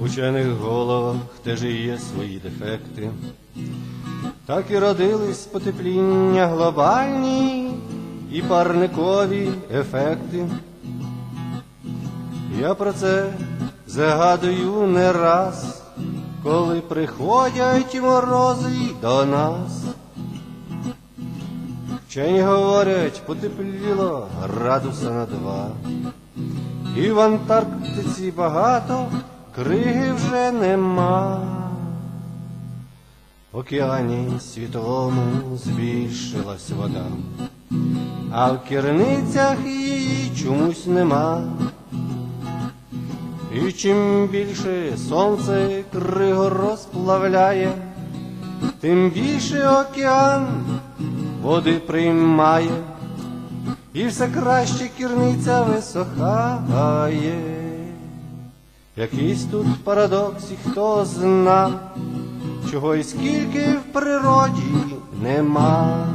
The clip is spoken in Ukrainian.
учених головах теж є свої дефекти. Так і родились потепління глобальні і парникові ефекти. Я про це загадую не раз, коли приходять морози до нас. Вчені говорять, потепліло градуса на два. І в Антарктиці багато криги вже нема. В океані світовому збільшилась вода, а в керницях її чомусь нема. І чим більше сонце кригу розплавляє, тим більше океан води приймає, і все краще кірниця висохає. Якийсь тут парадокс, і хто зна, чого і скільки в природі нема.